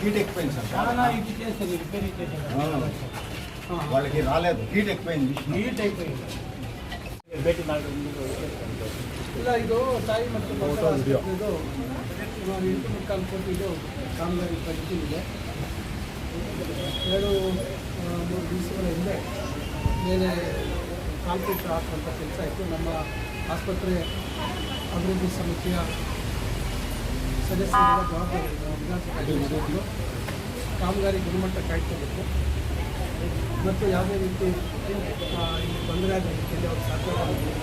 Heat ఎక్కువైంది sir చాలా ఇది చేస్తారు రిపేర్ చేశారు ఆ. వాళ్ళకి రాలేదు హీట్ ఎక్కువైంది ನೀಟ್ అయిపోయింది ಭೇಟಿ ಮಾಡಿ ಇಲ್ಲ ಇದು ತಾಯಿ ಮತ್ತು ಮಕ್ಕಳ ಆಸ್ಪತ್ರೆ ಇದು ಸುಮಾರು ಎಂಟು ಮುಕ್ಕಾಲು ಕೋಟಿ ಇದು ಕಾಮಗಾರಿ ಪ್ರಗತಿ ಇದೆ ಎರಡು ಆ, ಮೂರು ದಿವಸಗಳ ಹಿಂದೆ ಮೇಲೆ ಕಾಂಕ್ರೀಟ್ ಹಾಕುವಂಥ ಕೆಲಸ ಇತ್ತು ನಮ್ಮ ಆಸ್ಪತ್ರೆ ಅಭಿವೃದ್ಧಿ ಸಮಿತಿಯ ಸದಸ್ಯರ ಜವಾಬ್ದಾರಿ ವಿಧಾನಸಭೆ ಕಾಮಗಾರಿ ಗುಣಮಟ್ಟ ಕಾಯ್ಕೋಬೇಕು. ಮತ್ತು ಯಾವುದೇ ರೀತಿ ಇಲ್ಲಿ ತೊಂದರೆ ಆಗಲಿಕ್ಕೆ ಅವ್ರು ಸಾಧ್ಯವಾಗಬೇಕು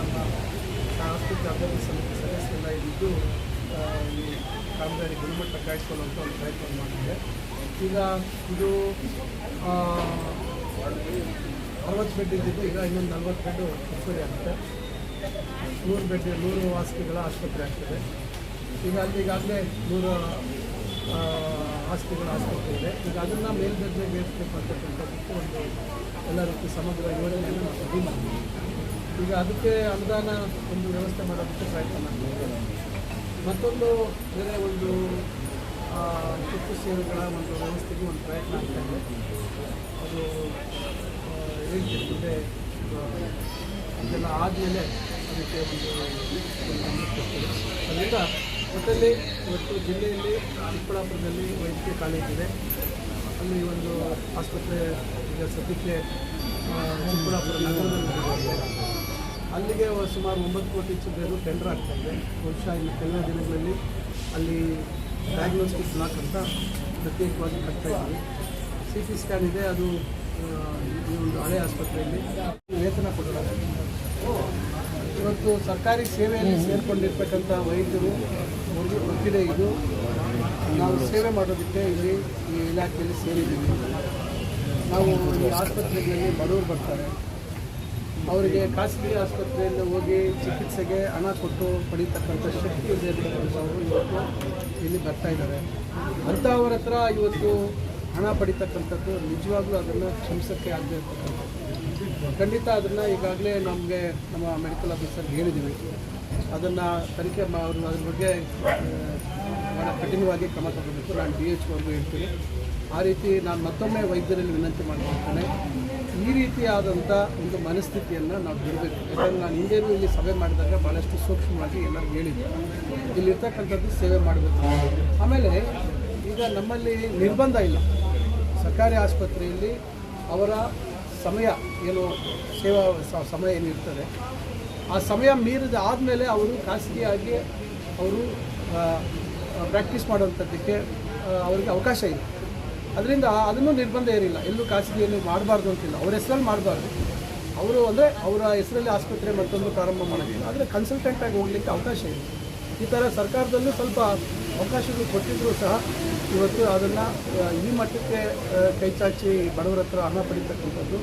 ನಮ್ಮ ಆಸ್ಪತ್ರೆ ಅಭಿವೃದ್ಧಿ ಸಮಿತಿ ಸದಸ್ಯರೆಲ್ಲ ಇದ್ದು ಈ ಕಾಮಗಾರಿ ಗುಣಮಟ್ಟ ಕಾಯ್ಕೊಳ್ಳುವಂಥ ಒಂದು ಪ್ರಯತ್ನ ಮಾಡಿದೆ ಈಗ ಇದು ಅರವತ್ತು ಬೆಡ್ ಇದ್ದಿದ್ದು ಈಗ ಇನ್ನೊಂದು ನಲ್ವತ್ತು ಬೆಡ್ಡು ಹೆಚ್ಚುವರಿ ಆಗುತ್ತೆ. ನೂರು ಬೆಡ್, ನೂರು ಹಾಸಿಗೆಗಳ ಆಸ್ಪತ್ರೆ ಆಗ್ತದೆ. ಅಲ್ಲಿ ಈಗಾಗಲೇ ನೂರು ಆಸ್ತಿಗಳು ಆಸ್ಪತ್ರೆ ಇದೆ. ಈಗ ಅದನ್ನು ಮೇಲ್ದರ್ಜೆಗೆ ಏರಿಸಬೇಕು ಅಂತಕ್ಕಂಥದ್ದಕ್ಕೆ ಒಂದು ಎಲ್ಲ ರೀತಿ ಸಮಗ್ರ ಯೋಜನೆಯನ್ನು ನಾವು ರೆಡಿ ಮಾಡ್ತೀವಿ. ಈಗ ಅದಕ್ಕೆ ಅನುದಾನ ಒಂದು ವ್ಯವಸ್ಥೆ ಮಾಡೋದಕ್ಕೆ ಪ್ರಯತ್ನ ಮಾಡ್ತೀವಿ. ಮತ್ತೊಂದು ಬೇರೆ ಒಂದು ತುರ್ತು ಸೇವೆಗಳ ಒಂದು ವ್ಯವಸ್ಥೆಗೆ ಒಂದು ಪ್ರಯತ್ನ ಆಗ್ತಾ ಇದೆ. ಅದು ಆ, ಇದೆಲ್ಲ ಆದಮೇಲೆ ಅದಕ್ಕೆ ಒಂದು ಅದರಿಂದ ಒಟ್ಟಲ್ಲಿ ಇವತ್ತು ಜಿಲ್ಲೆಯಲ್ಲಿ ಚಿಕ್ಕಬಳ್ಳಾಪುರದಲ್ಲಿ ವೈದ್ಯಕೀಯ ಕಾಲೇಜ್ ಇದೆ. ಅಲ್ಲಿ ಒಂದು ಆಸ್ಪತ್ರೆ ಈಗ ಸದ್ಯಕ್ಕೆ ಚಿಕ್ಕಬಳ್ಳಾಪುರ ನಗರದಲ್ಲಿ ಅಲ್ಲಿಗೆ ಸುಮಾರು ಒಂಬತ್ತು ಕೋಟಿ ಚಿಲ್ಲರು ಟೆಂಡರ್ ಆಗ್ತಾ ಇದೆ. ಬಹುಶಃ ಇನ್ನು ಕೆಲವೇ ದಿನಗಳಲ್ಲಿ ಅಲ್ಲಿ ಡಯಾಗ್ನೋಸ್ಟಿಕ್ ಬ್ಲಾಕ್ ಅಂತ ಪ್ರತ್ಯೇಕವಾಗಿ ಕಟ್ತಾ ಇದ್ದೀವಿ. ಸಿ ಟಿ ಸ್ಕ್ಯಾನ್ ಇದೆ. ಅದು ಈ ಒಂದು ಹಳೆ ಆಸ್ಪತ್ರೆಯಲ್ಲಿ. ವೇತನ ಕೊಡೋಣ. ಇವತ್ತು ಸರ್ಕಾರಿ ಸೇವೆಯಲ್ಲಿ ಸೇರಿಕೊಂಡಿರ್ತಕ್ಕಂಥ ವೈದ್ಯರು ಅವ್ರಿಗೆ ಗೊತ್ತಿದೆ ಇದು. ನಾವು ಸೇವೆ ಮಾಡೋದಕ್ಕೆ ಇಲ್ಲಿ ಈ ಇಲಾಖೆಯಲ್ಲಿ ಸೇರಿದ್ದೀವಿ. ನಾವು ಈ ಆಸ್ಪತ್ರೆಗಳಲ್ಲಿ ಬಡವರು ಬರ್ತಾರೆ. ಅವರಿಗೆ ಖಾಸಗಿ ಆಸ್ಪತ್ರೆಯಿಂದ ಹೋಗಿ ಚಿಕಿತ್ಸೆಗೆ ಹಣ ಕೊಟ್ಟು ಪಡೀತಕ್ಕಂಥ ಶಕ್ತಿ ಇರ್ತಕ್ಕಂಥವ್ರು ಇವತ್ತು ಇಲ್ಲಿ ಬರ್ತಾ ಇದ್ದಾರೆ. ಅಂಥವ್ರ ಹತ್ರ ಇವತ್ತು ಹಣ ಪಡಿತಕ್ಕಂಥದ್ದು ನಿಜವಾಗ್ಲೂ ಅದನ್ನು ಕ್ಷಮಿಸೋಕ್ಕೆ ಆಗದೆ ಇರ್ತಕ್ಕಂಥದ್ದು. ಖಂಡಿತ ಅದನ್ನು ಈಗಾಗಲೇ ನಮಗೆ ನಮ್ಮ ಮೆಡಿಕಲ್ ಆಫೀಸರ್ಗೆ ಹೇಳಿದ್ದೀವಿ. ಅದನ್ನು ತನಿಖೆ ಅವರು ಅದ್ರ ಬಗ್ಗೆ ಭಾಳ ಕಠಿಣವಾಗಿ ಕ್ರಮ ತಗೋಬೇಕು ನಾನು ಡಿ ಎಚ್ ವರ್ಗೂ ಹೇಳ್ತೀನಿ. ಆ ರೀತಿ ನಾನು ಮತ್ತೊಮ್ಮೆ ವೈದ್ಯರಲ್ಲಿ ವಿನಂತಿ ಮಾಡ್ಕೊಳ್ತೇನೆ. ಈ ರೀತಿಯಾದಂಥ ಒಂದು ಮನಸ್ಥಿತಿಯನ್ನು ನಾವು ಬಿಡಬೇಕು. ಯಾಕಂದರೆ ನಾನು ಹಿಂದೇನು ಇಲ್ಲಿ ಸಭೆ ಮಾಡಿದಾಗ ಭಾಳಷ್ಟು ಸೂಕ್ಷ್ಮವಾಗಿ ಎಲ್ಲರೂ ಹೇಳಿದ್ದೆ ಇಲ್ಲಿರ್ತಕ್ಕಂಥದ್ದು ಸೇವೆ ಮಾಡಬೇಕು. ಆಮೇಲೆ ಈಗ ನಮ್ಮಲ್ಲಿ ನಿರ್ಬಂಧ ಇಲ್ಲ. ಸರ್ಕಾರಿ ಆಸ್ಪತ್ರೆಯಲ್ಲಿ ಅವರ ಸಮಯ ಏನು, ಸೇವಾ ಸಮಯ ಏನಿರ್ತದೆ ಆ ಸಮಯ ಮೀರಿದ ಆದಮೇಲೆ ಅವರು ಖಾಸಗಿಯಾಗಿ ಅವರು ಪ್ರಾಕ್ಟೀಸ್ ಮಾಡುವಂಥದ್ದಕ್ಕೆ ಅವರಿಗೆ ಅವಕಾಶ ಇದೆ ಅದರಿಂದ ಅದನ್ನು ನಿರ್ಬಂಧ ಏನಿಲ್ಲ ಎಲ್ಲೂ ಖಾಸಗಿಯಲ್ಲಿ ಮಾಡಬಾರ್ದು ಅಂತಿಲ್ಲ. ಅವ್ರ ಹೆಸರಲ್ಲಿ ಮಾಡಬಾರ್ದು. ಅವರು ಅಂದರೆ ಅವರ ಹೆಸರಲ್ಲಿ ಆಸ್ಪತ್ರೆ ಮತ್ತೊಂದು ಪ್ರಾರಂಭ ಮಾಡೋದಿಲ್ಲ. ಆದರೆ ಕನ್ಸಲ್ಟೆಂಟಾಗಿ ಹೋಗಲಿಕ್ಕೆ ಅವಕಾಶ ಇದೆ ಈ ಥರ ಸರ್ಕಾರದಲ್ಲೂ ಸ್ವಲ್ಪ ಅವಕಾಶಗಳು ಕೊಟ್ಟಿದ್ದರೂ ಸಹ ಇವತ್ತು ಅದನ್ನು ಈ ಮಟ್ಟಕ್ಕೆ ಕೈಚಾಚಿ ಬಡವರ ಹತ್ರ ಹಣ ಪಡಿತಕ್ಕಂಥದ್ದು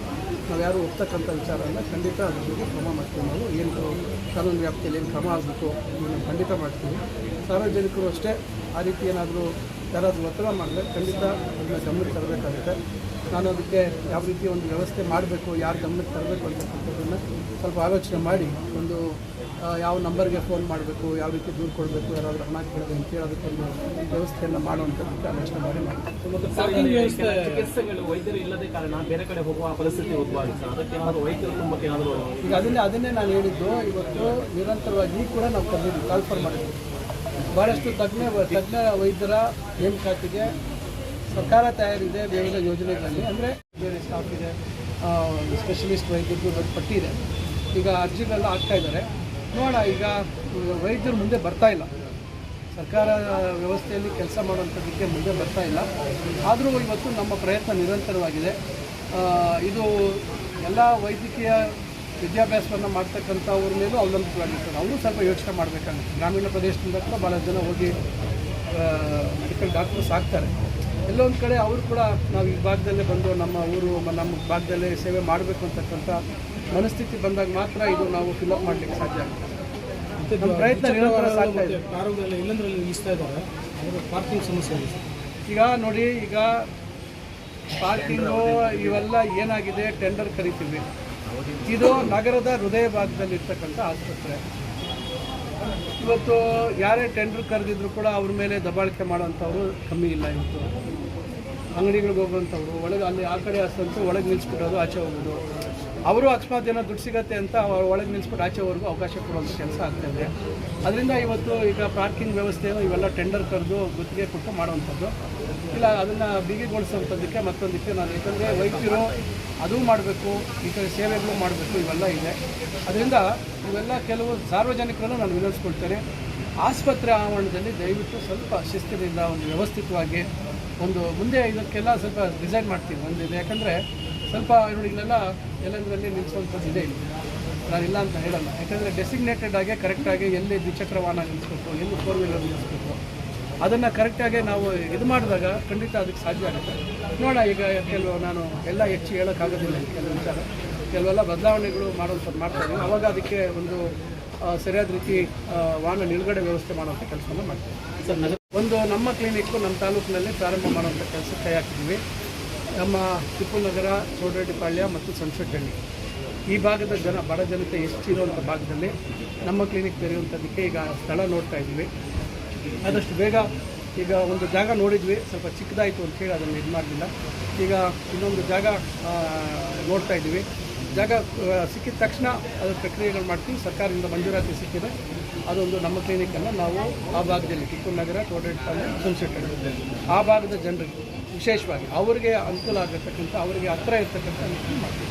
ನಾವು ಯಾರು ಒಪ್ತಕ್ಕಂಥ ವಿಚಾರ ಅಲ್ಲ. ಖಂಡಿತ ಅದ್ರ ಬಗ್ಗೆ ಕ್ರಮ ಮಾಡ್ತೀವಿ ನಾವು. ಏನು ಕಾನೂನು ವ್ಯಾಪ್ತಿಯಲ್ಲಿ ಏನು ಕ್ರಮ ಆಗಬೇಕು ಇದನ್ನು ಖಂಡಿತ ಮಾಡ್ತೀವಿ. ಸಾರ್ವಜನಿಕರು ಅಷ್ಟೇ ಆ ರೀತಿ ಏನಾದರೂ ಯಾರಾದರೂ ಒತ್ತಡ ಮಾಡಿದ್ರೆ ಖಂಡಿತ ಅದನ್ನ ಗಮನಕ್ಕೆ ತರಬೇಕಾಗುತ್ತೆ. ನಾನು ಅದಕ್ಕೆ ಯಾವ ರೀತಿ ಒಂದು ವ್ಯವಸ್ಥೆ ಮಾಡಬೇಕು ಯಾರು ಗಮನಕ್ಕೆ ತರಬೇಕು ಅಂತಕ್ಕಂಥದ್ದನ್ನು ಸ್ವಲ್ಪ ಆಲೋಚನೆ ಮಾಡಿ ಒಂದು ಯಾವ ನಂಬರ್ಗೆ ಫೋನ್ ಮಾಡಬೇಕು ಯಾವ ರೀತಿ ದೂರು ಕೊಡಬೇಕು ಯಾರಾದರೂ ಹಣ ಕೇಳಿದೆ ಅಂತ ಹೇಳಿ ಅದಕ್ಕೊಂದು ವ್ಯವಸ್ಥೆಯನ್ನು ಮಾಡುವಂಥದ್ದಕ್ಕೆ ಆಲೋಚನೆ ಮಾಡಿ ವೈದ್ಯರು ಇಲ್ಲದೆ ಕಾರಣ ಬೇರೆ ಕಡೆ ಹೋಗುವ ಪರಿಸ್ಥಿತಿ ಈಗ ಅದನ್ನೇ ಅದನ್ನೇ ನಾನು ಹೇಳಿದ್ದು ಇವತ್ತು ನಿರಂತರವಾಗಿ ಕೂಡ ನಾವು ಕಲಿಯೋದು ಕಾಲ್ಫರ್ ಮಾಡಿದ್ವಿ ಭಾಳಷ್ಟು ತಜ್ಞ ತಜ್ಞ ವೈದ್ಯರ ನೇಮಕಾತಿಗೆ ಸರ್ಕಾರ ತಯಾರಿದೆ ವಿವಿಧ ಯೋಜನೆಗಳಲ್ಲಿ. ಅಂದರೆ ಬೇರೆ ಸ್ಟಾಫ್ ಇದೆ ಸ್ಪೆಷಲಿಸ್ಟ್ ವೈದ್ಯರು ಪಟ್ಟಿ ಇದೆ ಈಗ ಅರ್ಜಿಗಳೆಲ್ಲ ಆಗ್ತಾ ಇದ್ದಾರೆ. ನೋಡ ಈಗ ವೈದ್ಯರು ಮುಂದೆ ಬರ್ತಾ ಇಲ್ಲ. ಸರ್ಕಾರ ವ್ಯವಸ್ಥೆಯಲ್ಲಿ ಕೆಲಸ ಮಾಡುವಂಥದ್ದಕ್ಕೆ ಮುಂದೆ ಬರ್ತಾ ಇಲ್ಲ. ಆದರೂ ಇವತ್ತು ನಮ್ಮ ಪ್ರಯತ್ನ ನಿರಂತರವಾಗಿದೆ. ಇದು ಎಲ್ಲ ವೈದ್ಯಕೀಯ ವಿದ್ಯಾಭ್ಯಾಸವನ್ನು ಮಾಡ್ತಕ್ಕಂಥವ್ರ ಮೇಲೂ ಅವಲಂಬಿತವಾಗಿರ್ತಾರೆ ಅವರು ಸ್ವಲ್ಪ ಯೋಚನೆ ಮಾಡಬೇಕಾಗುತ್ತೆ ಗ್ರಾಮೀಣ ಪ್ರದೇಶದಿಂದ ಕೂಡ ಭಾಳ ಜನ ಹೋಗಿ ಮೆಡಿಕಲ್ ಡಾಕ್ಟರ್ಸ್ ಆಗ್ತಾರೆ. ಎಲ್ಲೊಂದು ಒಂದು ಕಡೆ ಅವರು ಕೂಡ ನಾವು ಈ ಭಾಗದಲ್ಲೇ ಬಂದು ನಮ್ಮ ಊರು ನಮ್ಮ ಭಾಗದಲ್ಲೇ ಸೇವೆ ಮಾಡಬೇಕು ಅಂತಕ್ಕಂಥ ಮನಸ್ಥಿತಿ ಬಂದಾಗ ಮಾತ್ರ ಇದು ನಾವು ಫಿಲಪ್ ಮಾಡಲಿಕ್ಕೆ ಸಾಧ್ಯ ಆಗುತ್ತೆ. ನಮ್ಮ ಪ್ರಯತ್ನ ನಿಲ್ಲಿಸ್ತಾ ಇದ್ದಾರೆ. ಪಾರ್ಕಿಂಗ್ ಸಮಸ್ಯೆ ಈಗ ನೋಡಿ ಈಗ ಪಾರ್ಕಿಂಗು ಇವೆಲ್ಲ ಏನಾಗಿದೆ? ಟೆಂಡರ್ ಕರಿತೀವಿ. ಇದು ನಗರದ ಹೃದಯ ಭಾಗದಲ್ಲಿರ್ತಕ್ಕಂಥ ಆಸ್ಪತ್ರೆ. ಇವತ್ತು ಯಾರೇ ಟೆಂಡರ್ ಕರೆದಿದ್ರು ಕೂಡ ಅವ್ರ ಮೇಲೆ ದಬಾಳಿಕೆ ಮಾಡೋವಂಥವ್ರು ಕಮ್ಮಿ ಇಲ್ಲ ಇವತ್ತು. ಅಂಗಡಿಗಳಿಗೆ ಹೋಗುವಂಥವ್ರು, ಒಳಗೆ ಅಲ್ಲಿ ಆ ಕಡೆ ಹಸ್ತಂತೂ ಒಳಗೆ ನಿಲ್ಲಿಸ್ಬಿಡೋದು ಆಚೆ ಹೋಗೋದು. ಅವರು ಅಕಸ್ಮಾತ್ ಏನೋ ದುಡ್ಡು ಸಿಗತ್ತೆ ಅಂತ ಒಳಗೆ ನಿಲ್ಲಿಸ್ಬಿಟ್ಟು ಆಚೆವರೆಗೂ ಅವಕಾಶ ಕೊಡುವಂಥ ಕೆಲಸ ಆಗ್ತಾಯಿದೆ ಅದರಿಂದ ಇವತ್ತು ಈಗ ಪಾರ್ಕಿಂಗ್ ವ್ಯವಸ್ಥೆಯನ್ನು ಇವೆಲ್ಲ ಟೆಂಡರ್ ಕರೆದು ಗುತ್ತಿಗೆ ಕೊಟ್ಟು ಮಾಡುವಂಥದ್ದು. ಇಲ್ಲ, ಅದನ್ನು ಬಿಗಿಗೊಳಿಸುವಂಥದ್ದಕ್ಕೆ ಮತ್ತೊಂದಕ್ಕೆ ನಾನು ಯಾಕಂದರೆ ವೈದ್ಯರು ಅದೂ ಮಾಡಬೇಕು, ಈ ಕಡೆ ಸೇವೆಗಳು ಮಾಡಬೇಕು, ಇವೆಲ್ಲ ಇದೆ. ಅದರಿಂದ ಇವೆಲ್ಲ ಕೆಲವು ಸಾರ್ವಜನಿಕರನ್ನು ನಾನು ವಿನಂತಿಸ್ಕೊಳ್ತೇನೆ. ಆಸ್ಪತ್ರೆ ಆವರಣದಲ್ಲಿ ದಯವಿಟ್ಟು ಸ್ವಲ್ಪ ಶಿಸ್ತಿನಿಂದ ಒಂದು ವ್ಯವಸ್ಥಿತವಾಗಿ ಒಂದು ಮುಂದೆ ಇದಕ್ಕೆಲ್ಲ ಸ್ವಲ್ಪ ಡಿಸೈನ್ ಮಾಡ್ತೀನಿ, ಒಂದಿದೆ. ಯಾಕಂದರೆ ಸ್ವಲ್ಪ ನೋಡಿ ಎಲ್ಲಂದ್ರಲ್ಲಿ ನಿಲ್ಲಿಸುವಂಥದ್ದು ಇದೆ ನಾನು ಇಲ್ಲ ಅಂತ ಹೇಳಲ್ಲ. ಯಾಕಂದರೆ ಡೆಸಿಗ್ನೇಟೆಡ್ ಆಗಿ, ಕರೆಕ್ಟಾಗಿ ಎಲ್ಲಿ ದ್ವಿಚಕ್ರ ವಾಹನ ನಿಲ್ಲಿಸ್ಬೇಕು ಎಲ್ಲಿ ಫೋರ್ ವೀಲರ್ ನಿಲ್ಲಿಸ್ಬೇಕು ಅದನ್ನು ಕರೆಕ್ಟಾಗಿ ನಾವು ಇದು ಮಾಡಿದಾಗ ಖಂಡಿತ ಅದಕ್ಕೆ ಸಾಧ್ಯ ಆಗುತ್ತೆ. ನೋಡ ಈಗ ಕೆಲವು ನಾನು ಎಲ್ಲ ಹೆಚ್ಚು ಹೇಳೋಕ್ಕಾಗೋದಿಲ್ಲ ಕೆಲವು ವಿಚಾರ. ಕೆಲವೆಲ್ಲ ಬದಲಾವಣೆಗಳು ಮಾಡ್ತಾ ಇದ್ದೀವಿ. ಅವಾಗ ಅದಕ್ಕೆ ಒಂದು ಸರಿಯಾದ ರೀತಿ ವಾಹನ ನಿಲುಗಡೆ ವ್ಯವಸ್ಥೆ ಮಾಡುವಂಥ ಕೆಲಸವನ್ನು ಮಾಡ್ತೀವಿ. ಸರ್ ನಗರ ಒಂದು ನಮ್ಮ ಕ್ಲಿನಿಕ್ಕು ನಮ್ಮ ತಾಲೂಕಿನಲ್ಲಿ ಪ್ರಾರಂಭ ಮಾಡುವಂಥ ಕೆಲಸ ಕೈ ಹಾಕಿದ್ವಿ ನಮ್ಮ ಟಿಪ್ಪುನಗರ ಚೌಡರೆಡ್ಡಿಪಾಳ್ಯ ಮತ್ತು ಸಂಸಟ್ಟಳ್ಳಿ ಈ ಭಾಗದ ಜನ ಬಡ ಜನತೆ ಎಷ್ಟಿರುವಂಥ ಭಾಗದಲ್ಲಿ ನಮ್ಮ ಕ್ಲಿನಿಕ್ ತೆರೆಯುವಂಥದ್ದಕ್ಕೆ ಈಗ ಸ್ಥಳ ನೋಡ್ತಾ ಇದ್ವಿ ಆದಷ್ಟು ಬೇಗ ಈಗ ಒಂದು ಜಾಗ ನೋಡಿದ್ವಿ, ಸ್ವಲ್ಪ ಚಿಕ್ಕದಾಯಿತು ಅಂತ ಹೇಳಿ ಅದನ್ನು ಇದು ಮಾಡಲಿಲ್ಲ. ಈಗ ಇನ್ನೊಂದು ಜಾಗ ನೋಡ್ತಾ ಇದ್ದೀವಿ. ಜಾಗ ಸಿಕ್ಕಿದ ತಕ್ಷಣ ಅದರ ಪ್ರಕ್ರಿಯೆಗಳು ಮಾಡ್ತೀವಿ. ಸರ್ಕಾರದಿಂದ ಮಂಜೂರಾತಿ ಸಿಕ್ಕಿದೆ. ಅದೊಂದು ನಮ್ಮ ಕ್ಲಿನಿಕನ್ನು ನಾವು ಆ ಭಾಗದಲ್ಲಿ ಕಿತ್ತೂರು ನಗರ ತೋಟಪಾಳ್ಯ ಸುನ್ಸೆಟ್ಟಲ್ಲಿ ಆ ಭಾಗದ ಜನರಿಗೆ ವಿಶೇಷವಾಗಿ ಅವರಿಗೆ ಅನುಕೂಲ ಆಗಿರ್ತಕ್ಕಂಥ ಅವರಿಗೆ ಹತ್ತಿರ ಇರ್ತಕ್ಕಂಥ ಮಾಡ್ತೀವಿ.